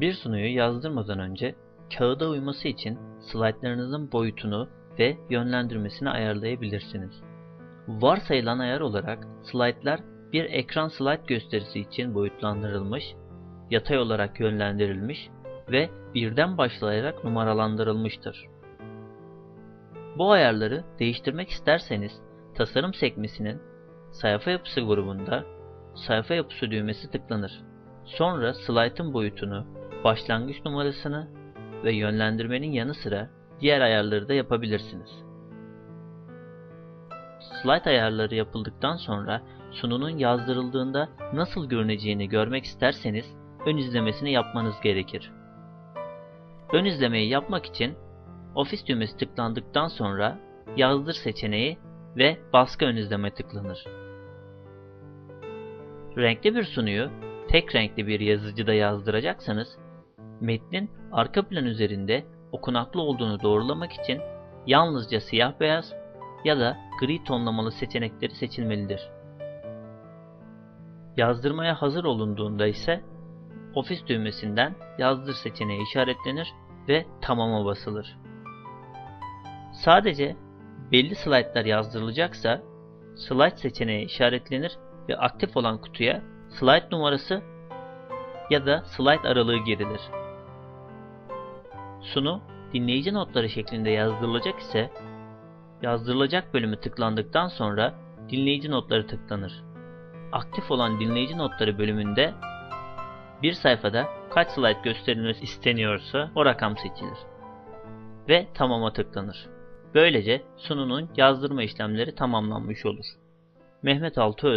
Bir sunuyu yazdırmadan önce kağıda uyması için slaytlarınızın boyutunu ve yönlendirmesini ayarlayabilirsiniz. Varsayılan ayar olarak slaytlar bir ekran slayt gösterisi için boyutlandırılmış, yatay olarak yönlendirilmiş ve birden başlayarak numaralandırılmıştır. Bu ayarları değiştirmek isterseniz tasarım sekmesinin sayfa yapısı grubunda sayfa yapısı düğmesi tıklanır. Sonra slaytın boyutunu, başlangıç numarasını ve yönlendirmenin yanı sıra diğer ayarları da yapabilirsiniz. Slide ayarları yapıldıktan sonra sununun yazdırıldığında nasıl görüneceğini görmek isterseniz ön izlemesini yapmanız gerekir. Ön izlemeyi yapmak için Ofis düğmesi tıklandıktan sonra Yazdır seçeneği ve Baskı ön izleme tıklanır. Renkli bir sunuyu tek renkli bir yazıcıda yazdıracaksanız metnin arka plan üzerinde okunaklı olduğunu doğrulamak için yalnızca siyah beyaz ya da gri tonlamalı seçenekleri seçilmelidir. Yazdırmaya hazır olunduğunda ise ofis düğmesinden yazdır seçeneği işaretlenir ve tamama basılır. Sadece belli slaytlar yazdırılacaksa slide seçeneği işaretlenir ve aktif olan kutuya slide numarası ya da slide aralığı girilir. Sunu dinleyici notları şeklinde yazdırılacak ise yazdırılacak bölümü tıklandıktan sonra dinleyici notları tıklanır. Aktif olan dinleyici notları bölümünde bir sayfada kaç slide gösterilmesi isteniyorsa o rakam seçilir ve tamama tıklanır. Böylece sununun yazdırma işlemleri tamamlanmış olur. Mehmet Altıöz